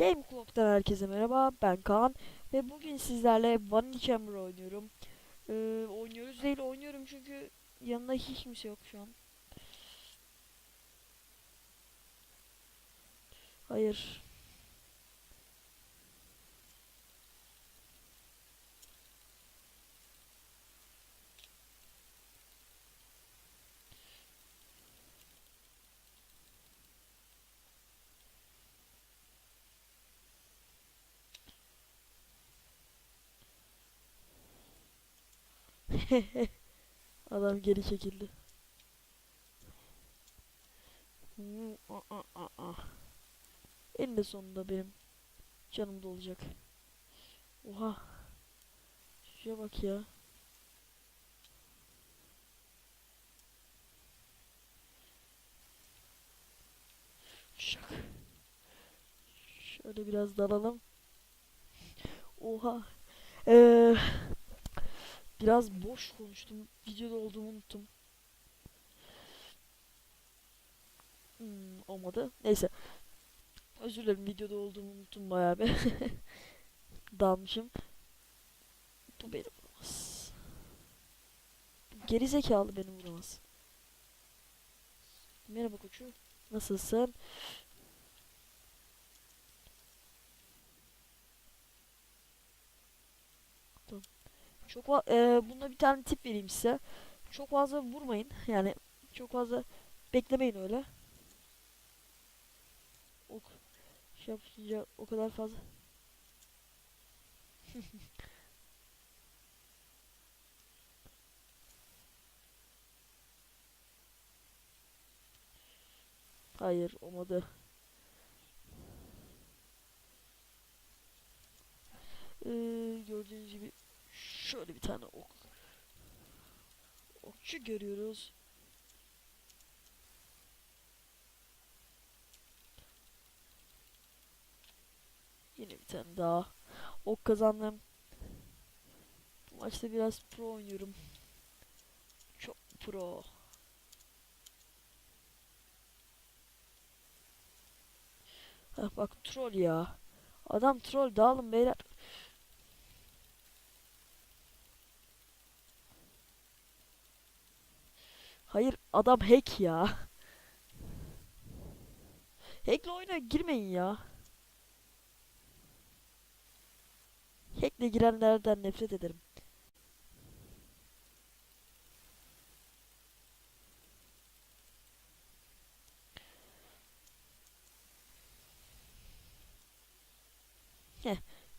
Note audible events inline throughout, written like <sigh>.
Game Clock'tan herkese merhaba. Ben Kaan ve bugün sizlerle Vanilla oynuyorum. Ee, oynuyoruz değil oynuyorum çünkü yanında hiç kimse yok şu an. Hayır. <laughs> Adam geri çekildi. Hmm. Eninde sonunda benim canım dolacak. Oha. Şuraya bak ya. Şak. Şöyle biraz dalalım. Oha. Ee, biraz boş konuştum. Videoda olduğumu unuttum. Hmm, olmadı. Neyse. Özür dilerim videoda olduğumu unuttum bayağı bir. <laughs> Dalmışım. Bu beni vuramaz. Geri zekalı beni vuramaz. Merhaba koçum. Nasılsın? Çok eee, bunda bir tane tip vereyim size. Çok fazla vurmayın. Yani çok fazla beklemeyin öyle. Ok şey yapınca o kadar fazla. <laughs> Hayır olmadı. Ee, gördüğünüz gibi şöyle bir tane ok. Okçu görüyoruz. Yine bir tane daha. Ok kazandım. Bu maçta biraz pro oynuyorum. Çok pro. Hah bak troll ya. Adam troll dağılın beyler. Hayır adam hack ya. Hack'le oyuna girmeyin ya. Hack'le girenlerden nefret ederim.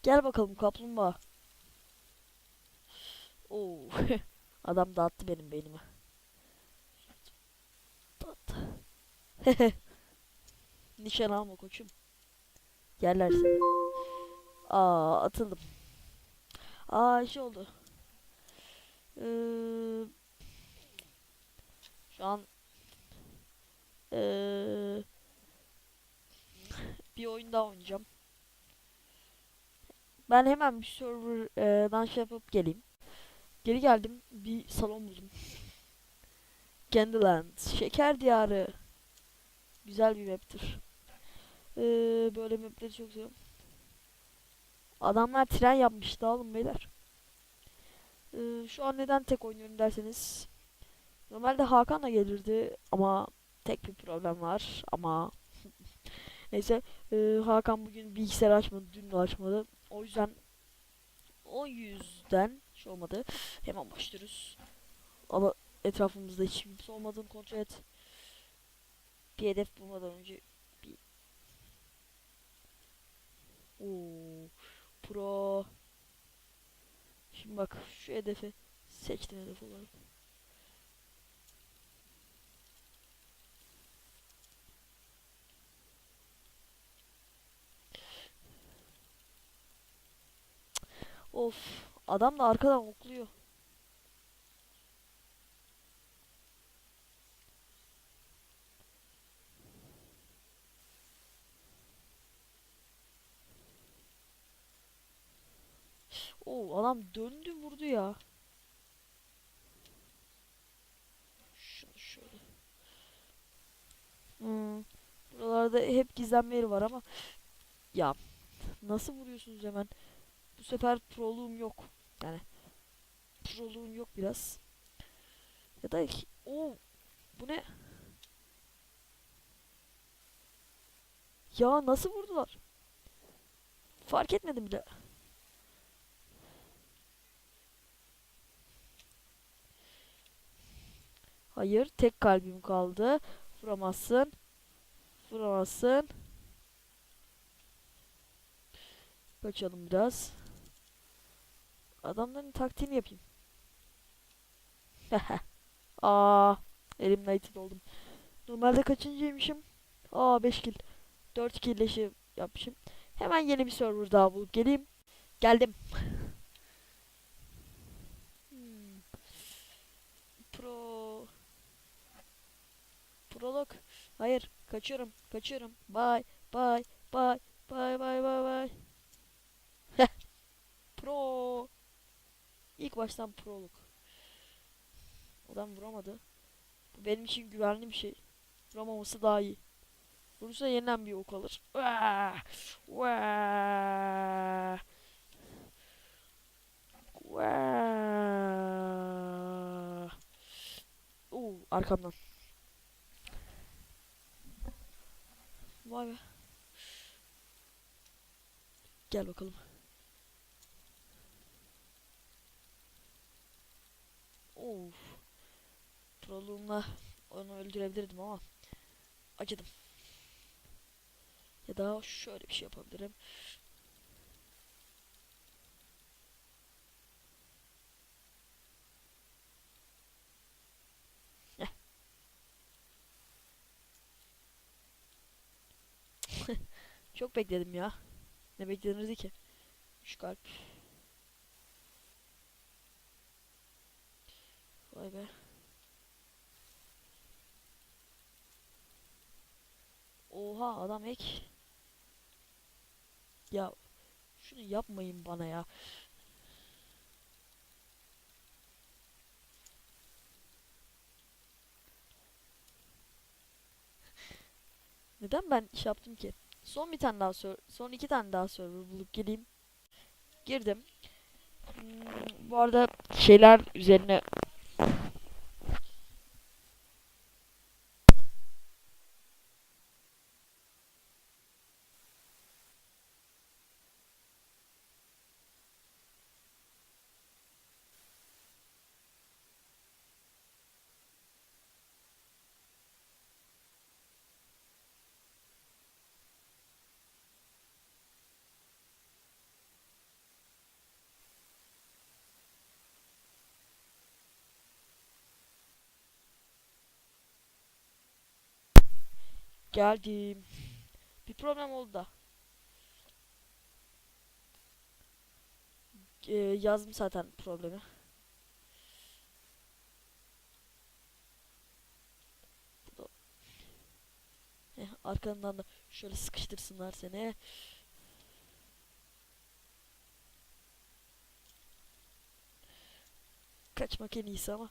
Gel bakalım kaplumbağa. Oo. <laughs> Adam dağıttı benim beynimi. Dağıttı. <laughs> Nişan alma koçum. Yerler seni. Aa atıldım. Aa şey oldu. Ee, şu an ee, bir oyun daha oynayacağım. Ben hemen bir serverdan şey yapıp geleyim. Geri geldim. Bir salon buldum. Candyland. Şeker diyarı. Güzel bir map'tir. Ee, böyle map'leri çok seviyorum. Adamlar tren yapmış dağılın beyler. Ee, şu an neden tek oynuyorum derseniz. Normalde Hakan da gelirdi ama tek bir problem var ama <laughs> neyse ee, Hakan bugün bilgisayar açmadı dün de açmadı. O yüzden o yüzden şey olmadı. Hemen başlıyoruz. Ama etrafımızda hiç kimse olmadığını kontrol et. Bir hedef bulmadan önce bir Oo, pro. Şimdi bak şu hedefi seçtim hedef olarak. Of, adam da arkadan okluyor. Oo, adam döndü vurdu ya. Şunu şöyle. Hmm. Buralarda hep gizlenme yeri var ama ya Nasıl vuruyorsunuz hemen? Bu sefer proluğum yok. Yani proluğum yok biraz. Ya da o bu ne? Ya nasıl vurdular? Fark etmedim bile. Hayır, tek kalbim kaldı. Vuramazsın. Vuramazsın. Kaçalım biraz. Adamların taktiğini yapayım. <laughs> Aa, elimle itil oldum. Normalde kaçıncıymışım? Aa 5 kill. 4 kill leşi yapmışım. Hemen yeni bir server daha bulup geleyim. Geldim. <laughs> Hmm. Pro. Prolog. Hayır, kaçıyorum. Kaçıyorum. Bye. Bye. Bye. Bye bye bye bye. Pro. İlk baştan prolog. Adam vuramadı. Bu benim için güvenli bir şey. Vuramaması daha iyi. Vurursa yeniden bir ok alır. Vaa! Vaa! Vaa! Arkamdan. Vay be. Gel bakalım. Of. Proluğumla onu öldürebilirdim ama acıdım. Ya da şöyle bir şey yapabilirim. Heh. Çok bekledim ya. Ne beklenirdi ki? Üç kalp. Vay be. Oha adam ek. Ya şunu yapmayın bana ya. Neden ben iş yaptım ki? Son bir tane daha sor son iki tane daha server bulup geleyim. Girdim. Hmm, bu arada şeyler üzerine geldim. Bir problem oldu da. Ee, yazdım zaten problemi. Heh, arkandan da şöyle sıkıştırsınlar seni. Kaçmak en iyisi ama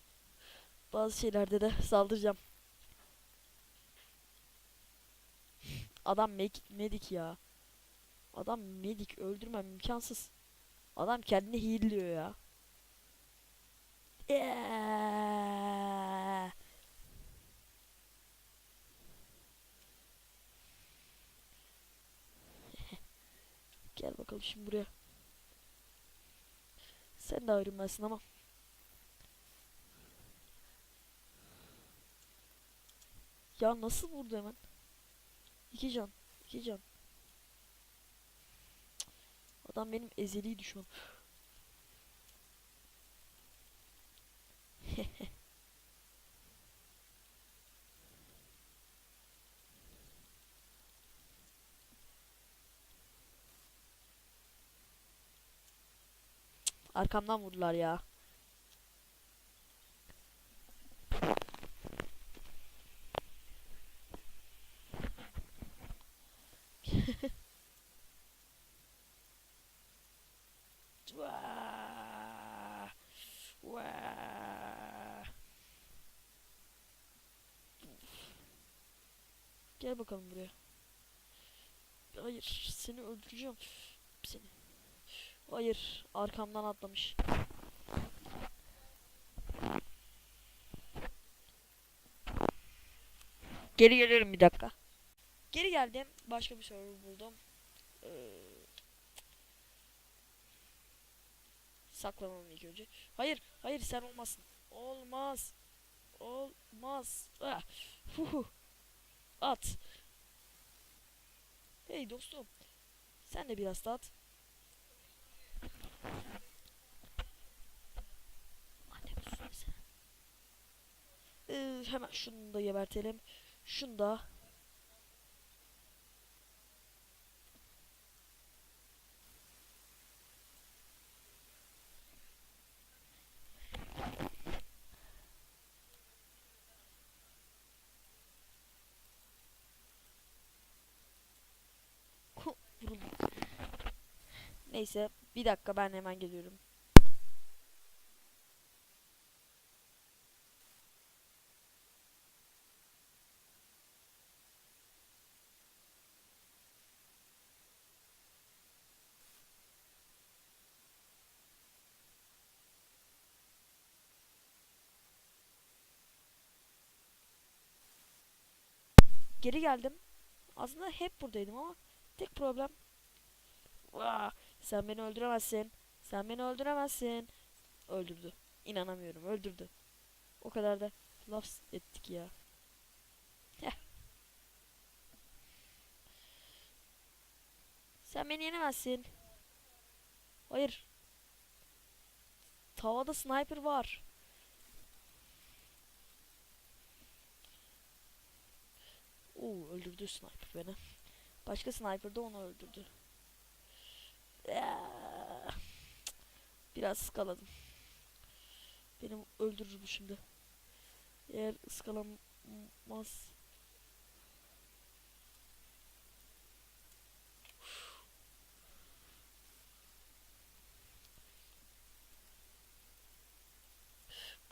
bazı şeylerde de saldıracağım. Adam mek medik ya. Adam medik öldürmem imkansız. Adam kendini heal'liyor ya. Yeah. <laughs> Gel bakalım şimdi buraya. Sen de ayrılmazsın ama. Ya nasıl vurdu hemen? İki can. iki can. Adam benim ezeli düşman. <laughs> Arkamdan vurdular ya. Vaa! Vaa! Gel bakalım buraya. Hayır, seni öldüreceğim. seni. Hayır, arkamdan atlamış. Geri geliyorum bir dakika. Geri geldim. Başka bir server buldum. Ee, saklanalım ilk önce. Hayır, hayır sen olmasın. Olmaz. Olmaz. Ah. Huhu. At. Hey dostum. Sen de biraz da at. Anne musun sen? Ee, hemen şunu da gebertelim. Şunu da. Neyse bir dakika ben hemen geliyorum. Geri geldim. Aslında hep buradaydım ama tek problem Vaa, sen beni öldüremezsin. Sen beni öldüremezsin. Öldürdü. İnanamıyorum öldürdü. O kadar da laf ettik ya. Sen beni yenemezsin. Hayır. Tavada sniper var. Oo öldürdü sniper beni. Başka sniper de onu öldürdü. Ya. Biraz ıskaladım. Beni öldürür bu şimdi. Eğer ıskalamaz.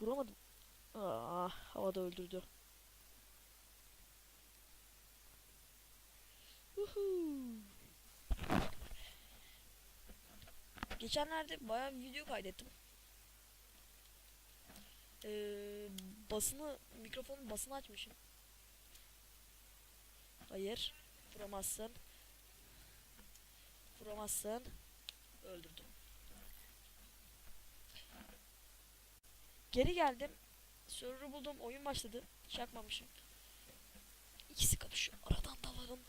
Vuramadım. Aa, havada öldürdü. Uhu. Geçenlerde bayağı bir video kaydettim. Ee, basını, mikrofonun basını açmışım. Hayır. Vuramazsın. Vuramazsın. Öldürdüm. Geri geldim. Server'ı buldum. Oyun başladı. Çakmamışım. İkisi kapışıyor. Aradan dalarım.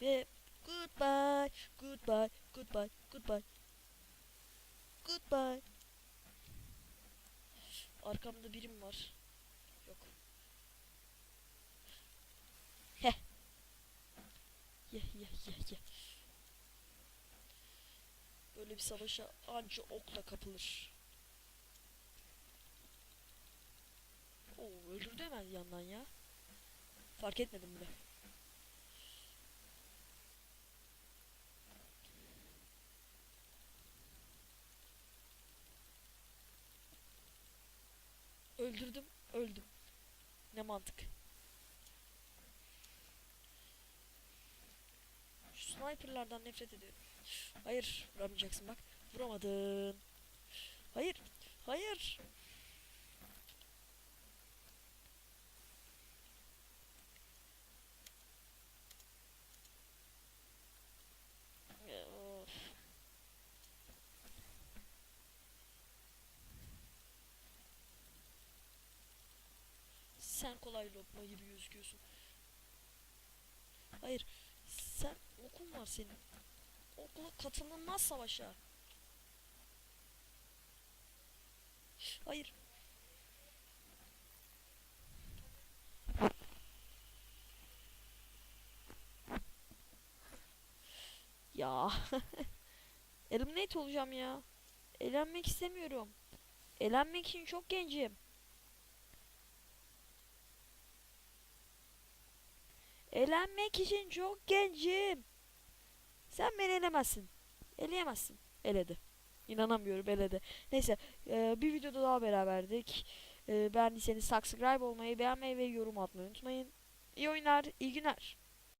Ve goodbye, goodbye, goodbye, goodbye. Goodbye. Arkamda birim var. Yok. Heh. Ye ye ye ye. Böyle bir savaşa anca okla kapılır. Oo öldürdü hemen yandan ya. Fark etmedim bile. Öldürdüm, öldüm. Ne mantık. Şu sniperlardan nefret ediyorum. Hayır, vuramayacaksın bak. Vuramadın. Hayır, hayır. Ya, of. Sen kolay lokma gibi gözüküyorsun. Hayır. Sen okun var senin. Okula katılınmaz savaşa. Hayır. Ya. <laughs> Eliminate olacağım ya. Elenmek istemiyorum. Elenmek için çok gencim. Elenmek için çok gencim. Sen beni elemezsin. Eleyemezsin. Eledi. İnanamıyorum eledi. Neyse e, bir videoda daha beraberdik. E, beğendiyseniz subscribe olmayı, beğenmeyi ve yorum atmayı unutmayın. İyi oyunlar, iyi günler.